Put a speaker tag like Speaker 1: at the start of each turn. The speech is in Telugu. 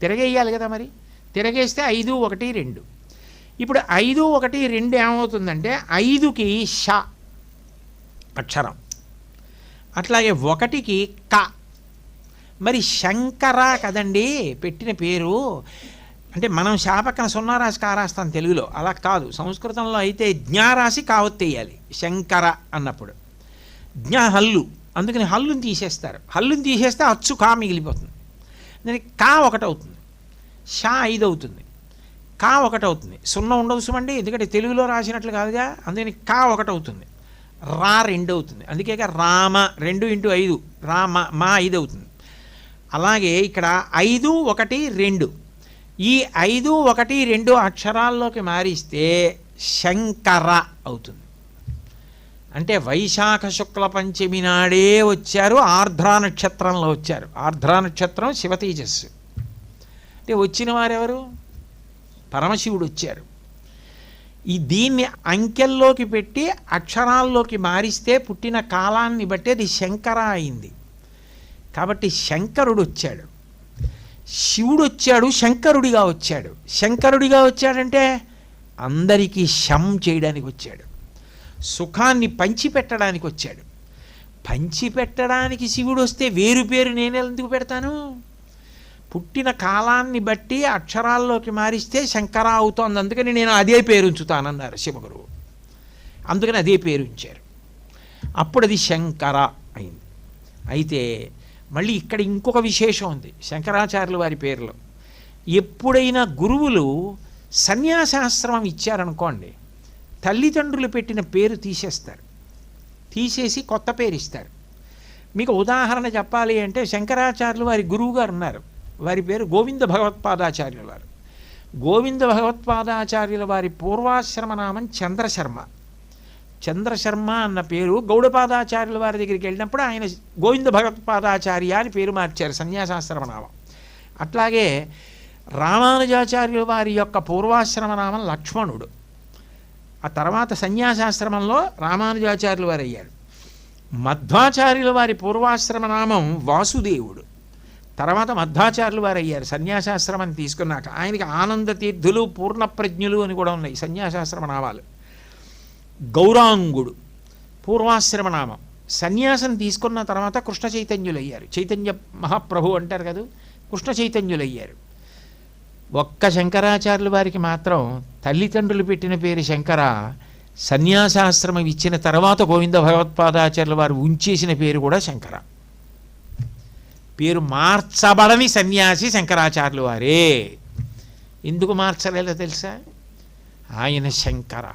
Speaker 1: తిరగేయాలి కదా మరి? తిరగేస్తే ఐదు ఒకటి రెండు. ఇప్పుడు ఐదు ఒకటి రెండు ఏమవుతుందంటే ఐదుకి ష అక్షరం. అట్లాగే ఒకటికి క. మరి శంకర కదండి పెట్టిన పేరు. అంటే మనం శాపక్కన సున్నా రాసి కారాస్తాం తెలుగులో. అలా కాదు. సంస్కృతంలో అయితే జ్ఞారాసి కావత్తేయాలి శంకర అన్నప్పుడు. జ్ఞా హల్లు. అందుకని హల్లుని తీసేస్తారు. హల్లుని తీసేస్తే అచ్చు కా మిగిలిపోతుంది. దానికి కా ఒకటవుతుంది షా ఐదు అవుతుంది. కా ఒకటవుతుంది సున్నా ఉండవు సుమండి ఎందుకంటే తెలుగులో రాసినట్లు కాదుగా అందుకని కా ఒకటవుతుంది రా రెండు అవుతుంది. అందుకే రామ రెండు ఇంటూ ఐదు రామ మా ఐదు అవుతుంది. అలాగే ఇక్కడ ఐదు ఒకటి రెండు. ఈ ఐదు ఒకటి రెండు అక్షరాల్లోకి మారిస్తే శంకర అవుతుంది. అంటే వైశాఖ శుక్ల పంచమి నాడే వచ్చారు ఆర్ధ్రా నక్షత్రంలో వచ్చారు. ఆర్ధ్రా నక్షత్రం శివతేజస్సు. అంటే వచ్చిన వారెవరు? పరమశివుడు వచ్చారు. ఈ దీన్ని అంకెల్లోకి పెట్టి అక్షరాల్లోకి మారిస్తే పుట్టిన కాలాన్ని బట్టి అది శంకర అయింది. కాబట్టి శంకరుడు వచ్చాడు. శివుడు వచ్చాడు శంకరుడిగా వచ్చాడు. శంకరుడిగా వచ్చాడంటే అందరికీ శం చేయడానికి వచ్చాడు. సుఖాన్ని పంచిపెట్టడానికి వచ్చాడు. పంచిపెట్టడానికి శివుడు వస్తే వేరు పేరు నేను ఎందుకు పెడతాను? పుట్టిన కాలాన్ని బట్టి అక్షరాల్లోకి మారిస్తే శంకర అవుతోంది. అందుకని నేను అదే పేరు ఉంచుతానన్నారు శివగురువు. అందుకని అదే పేరు ఉంచారు. అప్పుడు అది శంకర అయింది. అయితే మళ్ళీ ఇక్కడ ఇంకొక విశేషం ఉంది శంకరాచార్యుల వారి పేరులో. ఎప్పుడైనా గురువులు సన్యాసాశ్రమం ఇచ్చారనుకోండి తల్లిదండ్రులు పెట్టిన పేరు తీసేస్తారు. తీసేసి కొత్త పేరు ఇస్తారు. మీకు ఉదాహరణ చెప్పాలి అంటే శంకరాచార్యులు వారి గురువు గారు ఉన్నారు. వారి పేరు గోవింద భగవత్పాదాచార్యుల వారు. గోవింద భగవత్పాదాచార్యుల వారి పూర్వాశ్రమ నామం చంద్రశర్మ. చంద్రశర్మ అన్న పేరు గౌడపాదాచార్యుల వారి దగ్గరికి వెళ్ళినప్పుడు ఆయన గోవింద భగవత్పాదాచార్య అని పేరు మార్చారు సన్యాసాశ్రమ నామం. అట్లాగే రామానుజాచార్యుల వారి యొక్క పూర్వాశ్రమ నామం లక్ష్మణుడు. ఆ తర్వాత సన్యాసాశ్రమంలో రామానుజాచార్యుల వారు అయ్యారు మధ్వాచార్యుల వారి పూర్వాశ్రమ నామం వాసుదేవుడు. తర్వాత మధ్వాచార్యులు వారు అయ్యారు సన్యాసాశ్రమం తీసుకున్నాక ఆయనకి ఆనంద తీర్థులు పూర్ణప్రజ్ఞులు అని కూడా ఉన్నాయి సన్యాసాశ్రమ నామాలు. గౌరాంగుడు పూర్వాశ్రమ నామం. సన్యాసం తీసుకున్న తర్వాత కృష్ణ చైతన్యులయ్యారు. చైతన్య మహాప్రభు అంటారు కదా కృష్ణ చైతన్యులయ్యారు. ఒక్క శంకరాచార్యుల వారికి మాత్రం తల్లిదండ్రులు పెట్టిన పేరు శంకర సన్యాసాశ్రమం ఇచ్చిన తర్వాత గోవింద భగవత్పాదాచార్యుల వారు ఉంచేసిన పేరు కూడా శంకర. పేరు మార్చబడని సన్యాసి శంకరాచార్యులు వారే. ఎందుకు మార్చలేదో తెలుసా? ఆయన శంకర.